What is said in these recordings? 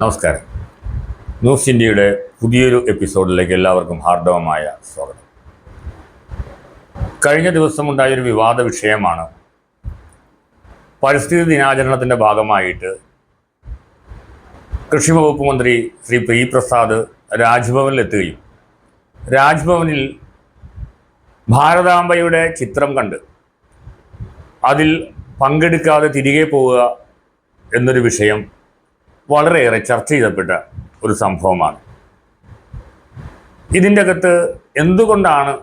നമസ്കാരം. ന്യൂസ് ഇന്ത്യയുടെ പുതിയൊരു എപ്പിസോഡിലേക്ക് എല്ലാവർക്കും ഹാർദവമായ സ്വാഗതം. കഴിഞ്ഞ ദിവസം ഉണ്ടായൊരു വിവാദ വിഷയമാണ് പരിസ്ഥിതി ദിനാചരണത്തിന്റെ ഭാഗമായിട്ട് കൃഷി വകുപ്പ് മന്ത്രി ശ്രീ പി പ്രസാദ് രാജ്ഭവനിലെത്തുകയും രാജ്ഭവനിൽ ഭാരതാംബയുടെ ചിത്രം കണ്ട് അതിൽ പങ്കെടുക്കാതെ തിരികെ പോവുക എന്നൊരു വിഷയം വളരെയേറെ ചർച്ച ചെയ്യപ്പെട്ട ഒരു സംഭവമാണ്. ഇതിന്റെ അകത്ത് എന്തുകൊണ്ടാണ്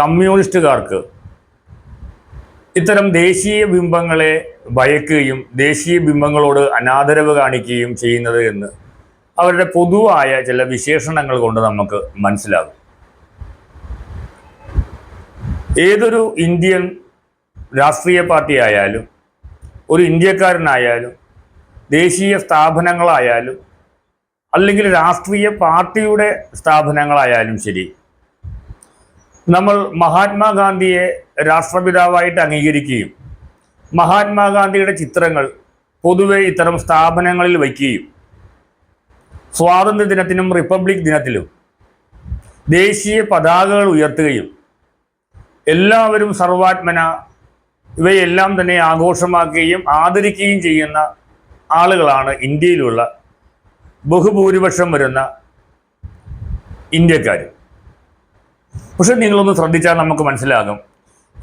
കമ്മ്യൂണിസ്റ്റുകാർക്ക് ഇത്തരം ദേശീയ ബിംബങ്ങളെ ഭയക്കുകയും ദേശീയ ബിംബങ്ങളോട് അനാദരവ് കാണിക്കുകയും ചെയ്യുന്നത് എന്ന് അവരുടെ പൊതുവായ ചില വിശേഷണങ്ങൾ കൊണ്ട് നമുക്ക് മനസ്സിലാകും. ഏതൊരു ഇന്ത്യൻ രാഷ്ട്രീയ പാർട്ടി ആയാലും ഒരു ഇന്ത്യക്കാരനായാലും ദേശീയ സ്ഥാപനങ്ങളായാലും അല്ലെങ്കിൽ രാഷ്ട്രീയ പാർട്ടിയുടെ സ്ഥാപനങ്ങളായാലും ശരി. നമ്മൾ മഹാത്മാഗാന്ധിയെ രാഷ്ട്രപിതാവായിട്ട് അംഗീകരിക്കുകയും മഹാത്മാഗാന്ധിയുടെ ചിത്രങ്ങൾ പൊതുവെ ഇത്തരം സ്ഥാപനങ്ങളിൽ വയ്ക്കുകയും സ്വാതന്ത്ര്യ ദിനത്തിനും റിപ്പബ്ലിക് ദിനത്തിലും ദേശീയ പതാകകൾ ഉയർത്തുകയും എല്ലാവരും സർവാത്മന ഇവയെല്ലാം തന്നെ ആഘോഷമാക്കുകയും ആദരിക്കുകയും ചെയ്യുന്ന ആളുകളാണ് ഇന്ത്യയിലുള്ള ബഹുഭൂരിപക്ഷം വരുന്ന ഇന്ത്യക്കാർ പക്ഷെ നിങ്ങളൊന്ന് ശ്രദ്ധിച്ചാൽ നമുക്ക് മനസ്സിലാകും.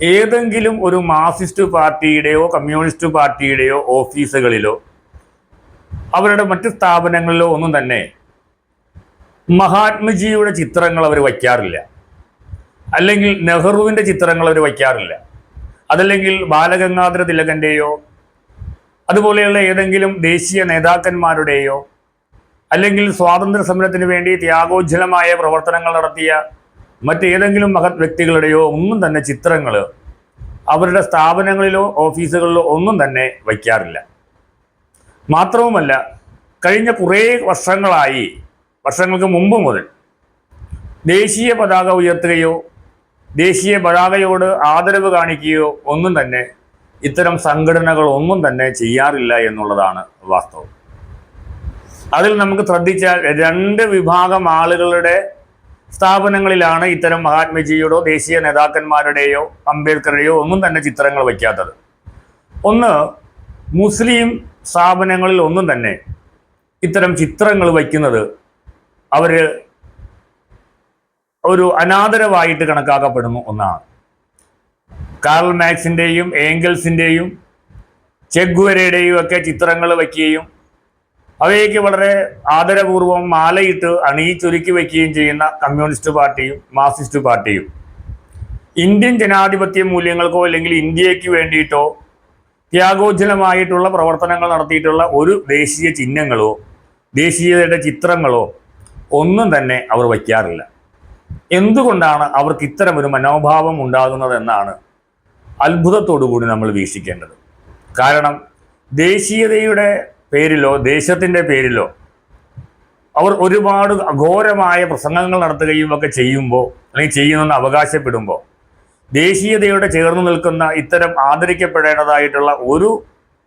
ഏതെങ്കിലും ഒരു മാർസിസ്റ്റ് പാർട്ടിയുടെയോ കമ്മ്യൂണിസ്റ്റ് പാർട്ടിയുടെയോ ഓഫീസുകളിലോ അവരുടെ മറ്റ് സ്ഥാപനങ്ങളിലോ ഒന്നും തന്നെ മഹാത്മജിയുടെ ചിത്രങ്ങൾ അവർ വയ്ക്കാറില്ല. അല്ലെങ്കിൽ നെഹ്റുവിന്റെ ചിത്രങ്ങൾ അവർ വയ്ക്കാറില്ല. അതല്ലെങ്കിൽ ബാലഗംഗാധര തിലകന്റെയോ അതുപോലെയുള്ള ഏതെങ്കിലും ദേശീയ നേതാക്കന്മാരുടെയോ അല്ലെങ്കിൽ സ്വാതന്ത്ര്യ സമരത്തിന് വേണ്ടി ത്യാഗോജ്ജലമായ പ്രവർത്തനങ്ങൾ നടത്തിയ മറ്റേതെങ്കിലും മഹത് വ്യക്തികളുടെയോ ഒന്നും തന്നെ ചിത്രങ്ങൾ അവരുടെ സ്ഥാപനങ്ങളിലോ ഓഫീസുകളിലോ ഒന്നും തന്നെ വയ്ക്കാറില്ല. മാത്രവുമല്ല കഴിഞ്ഞ കുറേ വർഷങ്ങളായി വർഷങ്ങൾക്ക് മുമ്പ് മുതൽ ദേശീയ പതാക ഉയർത്തുകയോ ദേശീയ പതാകയോട് ആദരവ് കാണിക്കുകയോ ഒന്നും തന്നെ ഇത്തരം സംഘടനകൾ ഒന്നും തന്നെ ചെയ്യാറില്ല എന്നുള്ളതാണ് വാസ്തവം. അതിൽ നമുക്ക് ശ്രദ്ധിച്ചാൽ രണ്ട് വിഭാഗം ആളുകളുടെ സ്ഥാപനങ്ങളിലാണ് ഇത്തരം മഹാത്മജിയുടെയോ ദേശീയ നേതാക്കന്മാരുടെയോ അംബേദ്കറുടെയോ ഒന്നും തന്നെ ചിത്രങ്ങൾ വയ്ക്കാത്തത്. ഒന്ന് മുസ്ലിം സ്ഥാപനങ്ങളിൽ ഒന്നും തന്നെ ഇത്തരം ചിത്രങ്ങൾ വയ്ക്കുന്നത് അവർ ഒരു അനാദരവായിട്ട് കണക്കാക്കപ്പെടുന്നു ഒന്നാണ് കാർൽ മാക്സിന്റെയും ഏംഗൽസിന്റെയും ചെഗ്വരയുടെയും ഒക്കെ ചിത്രങ്ങൾ വയ്ക്കുകയും അവയൊക്കെ വളരെ ആദരപൂർവം മാലയിട്ട് അണിയിച്ചൊരുക്കി വയ്ക്കുകയും ചെയ്യുന്ന കമ്മ്യൂണിസ്റ്റ് പാർട്ടിയും മാർക്സിസ്റ്റ് പാർട്ടിയും. ഇന്ത്യൻ ജനാധിപത്യ മൂല്യങ്ങൾക്കോ അല്ലെങ്കിൽ ഇന്ത്യയ്ക്ക് വേണ്ടിയിട്ടോ ത്യാഗോജ്ജലമായിട്ടുള്ള പ്രവർത്തനങ്ങൾ നടത്തിയിട്ടുള്ള ഒരു ദേശീയ ചിഹ്നങ്ങളോ ദേശീയതയുടെ ചിത്രങ്ങളോ ഒന്നും തന്നെ അവർ വയ്ക്കാറില്ല. എന്തുകൊണ്ടാണ് അവർക്ക് ഇത്തരം ഒരു മനോഭാവം ഉണ്ടാകുന്നതെന്നാണ് കൂടി നമ്മൾ വീക്ഷിക്കേണ്ടത്. കാരണം ദേശീയതയുടെ പേരിലോ ദേശത്തിന്റെ പേരിലോ അവർ ഒരുപാട് അഘോരമായ പ്രസംഗങ്ങൾ നടത്തുകയും ഒക്കെ ചെയ്യുമ്പോൾ അല്ലെങ്കിൽ ചെയ്യുന്നെന്ന് അവകാശപ്പെടുമ്പോൾ ദേശീയതയോടെ ചേർന്ന് നിൽക്കുന്ന ഇത്തരം ആദരിക്കപ്പെടേണ്ടതായിട്ടുള്ള ഒരു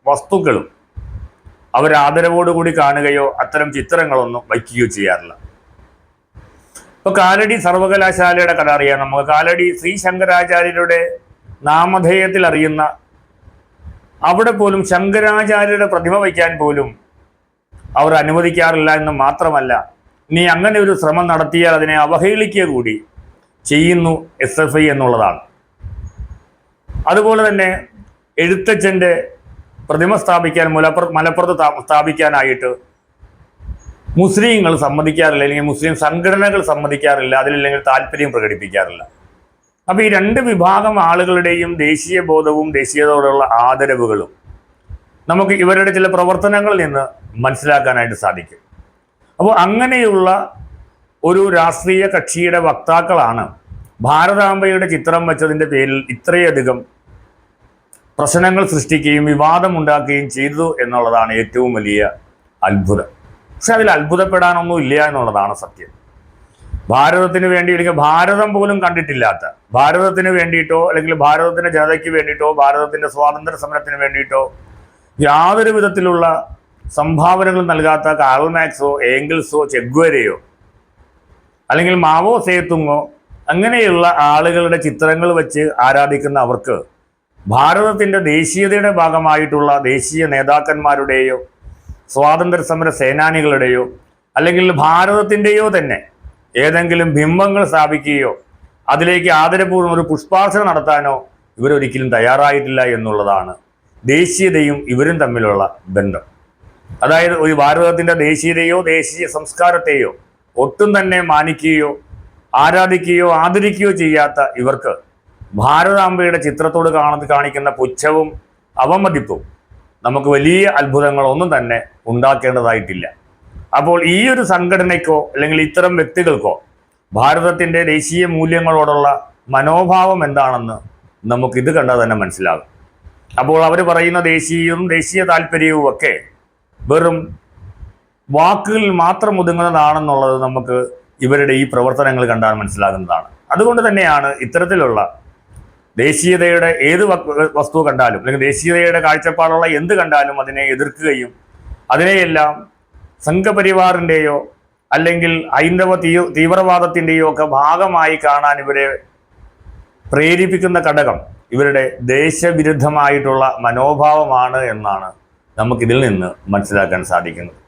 വസ്തുക്കളും അവർ ആദരവോടുകൂടി കാണുകയോ അത്തരം ചിത്രങ്ങളൊന്നും വയ്ക്കുകയോ ചെയ്യാറില്ല. ഇപ്പൊ കാലടി സർവകലാശാലയുടെ കഥ അറിയാം. നമുക്ക് കാലടി ശ്രീ ശങ്കരാചാര്യരുടെ നാമധേയത്തിൽ അറിയുന്ന അവിടെ പോലും ശങ്കരാചാര്യരുടെ പ്രതിമ വയ്ക്കാൻ പോലും അവർ അനുവദിക്കാറില്ല എന്ന് മാത്രമല്ല നീ അങ്ങനെ ഒരു ശ്രമം നടത്തിയാൽ അതിനെ അവഹേളിക്കുക കൂടി ചെയ്യുന്നു എസ് എഫ് ഐ എന്നുള്ളതാണ്. അതുപോലെ തന്നെ എഴുത്തച്ഛന്റെ പ്രതിമ സ്ഥാപിക്കാൻ മുലപ്പുറ മലപ്പുറത്ത് സ്ഥാ- സ്ഥാപിക്കാനായിട്ട് മുസ്ലിങ്ങൾ സമ്മതിക്കാറില്ല അല്ലെങ്കിൽ മുസ്ലിം സംഘടനകൾ സമ്മതിക്കാറില്ല അതിലില്ലെങ്കിൽ താല്പര്യം പ്രകടിപ്പിക്കാറില്ല. അപ്പോൾ ഈ രണ്ട് വിഭാഗം ആളുകളുടെയും ദേശീയ ബോധവും ദേശീയതയോടുള്ള ആദരവുകളും നമുക്ക് ഇവരുടെ ചില പ്രവർത്തനങ്ങളിൽ നിന്ന് മനസ്സിലാക്കാനായിട്ട് സാധിക്കും. അപ്പോൾ അങ്ങനെയുള്ള ഒരു രാഷ്ട്രീയ കക്ഷിയുടെ വക്താക്കളാണ് ഭാരതാംബയുടെ ചിത്രം വെച്ചതിന്റെ പേരിൽ ഇത്രയധികം പ്രശ്നങ്ങൾ സൃഷ്ടിക്കുകയും വിവാദമുണ്ടാക്കുകയും ചെയ്തു എന്നുള്ളതാണ് ഏറ്റവും വലിയ അത്ഭുതം. പക്ഷെ അതിൽ അത്ഭുതപ്പെടാനൊന്നും ഇല്ല എന്നുള്ളതാണ് സത്യം. ഭാരതത്തിന് വേണ്ടി അല്ലെങ്കിൽ ഭാരതം പോലും കണ്ടിട്ടില്ലാത്ത ഭാരതത്തിന് വേണ്ടിയിട്ടോ അല്ലെങ്കിൽ ഭാരതത്തിന്റെ ജനതയ്ക്ക് വേണ്ടിയിട്ടോ ഭാരതത്തിന്റെ സ്വാതന്ത്ര്യ സമരത്തിന് വേണ്ടിയിട്ടോ യാതൊരു വിധത്തിലുള്ള സംഭാവനകൾ നൽകാത്ത കാർൾ മാക്സോ ഏങ്കിൾസോ ചെഗ്വരയോ അല്ലെങ്കിൽ മാവോ സേത്തുങ്ങോ അങ്ങനെയുള്ള ആളുകളുടെ ചിത്രങ്ങൾ വെച്ച് ആരാധിക്കുന്ന അവർക്ക് ഭാരതത്തിന്റെ ദേശീയതയുടെ ഭാഗമായിട്ടുള്ള ദേശീയ നേതാക്കന്മാരുടെയോ സ്വാതന്ത്ര്യ സമര സേനാനികളുടെയോ അല്ലെങ്കിൽ ഭാരതത്തിന്റെയോ തന്നെ ഏതെങ്കിലും ബിംബങ്ങൾ സ്ഥാപിക്കുകയോ അതിലേക്ക് ആദരപൂർവം ഒരു പുഷ്പാർച്ചന നടത്താനോ ഇവരൊരിക്കലും തയ്യാറായിട്ടില്ല എന്നുള്ളതാണ് ദേശീയതയും ഇവരും തമ്മിലുള്ള ബന്ധം. അതായത് ഒരു ഭാരതത്തിന്റെ ദേശീയതയോ ദേശീയ സംസ്കാരത്തെയോ ഒട്ടും തന്നെ മാനിക്കുകയോ ആരാധിക്കുകയോ ആദരിക്കുകയോ ചെയ്യാത്ത ഇവർക്ക് ഭാരതാംബയുടെ ചിത്രത്തോട് കാണ കാണിക്കുന്ന പുച്ഛവും അവമതിപ്പും നമുക്ക് വലിയ അത്ഭുതങ്ങളൊന്നും തന്നെ ഉണ്ടാക്കേണ്ടതായിട്ടില്ല. അപ്പോൾ ഈ ഒരു സംഘടനയ്ക്കോ അല്ലെങ്കിൽ ഇത്തരം വ്യക്തികൾക്കോ ഭാരതത്തിന്റെ ദേശീയ മൂല്യങ്ങളോടുള്ള മനോഭാവം എന്താണെന്ന് നമുക്ക് ഇത് കണ്ടാൽ തന്നെ മനസ്സിലാകും. അപ്പോൾ അവർ പറയുന്ന ദേശീയവും ദേശീയ താല്പര്യവും ഒക്കെ വെറും വാക്കുകളിൽ മാത്രം ഒതുങ്ങുന്നതാണെന്നുള്ളത് നമുക്ക് ഇവരുടെ ഈ പ്രവർത്തനങ്ങൾ കണ്ടാൽ മനസ്സിലാകുന്നതാണ്. അതുകൊണ്ട് തന്നെയാണ് ഇത്തരത്തിലുള്ള ദേശീയതയുടെ ഏത് വസ്തു കണ്ടാലും അല്ലെങ്കിൽ ദേശീയതയുടെ കാഴ്ചപ്പാടുള്ള എന്ത് കണ്ടാലും അതിനെ എതിർക്കുകയും അതിനെയെല്ലാം സംഘപരിവാറിന്റെയോ അല്ലെങ്കിൽ ഹൈന്ദവ തീ തീവ്രവാദത്തിന്റെയോ ഒക്കെ ഭാഗമായി കാണാൻ ഇവരെ പ്രേരിപ്പിക്കുന്ന ഘടകം ഇവരുടെ ദേശവിരുദ്ധമായിട്ടുള്ള മനോഭാവമാണ് എന്നാണ് നമുക്കിതിൽ നിന്ന് മനസ്സിലാക്കാൻ സാധിക്കുന്നത്.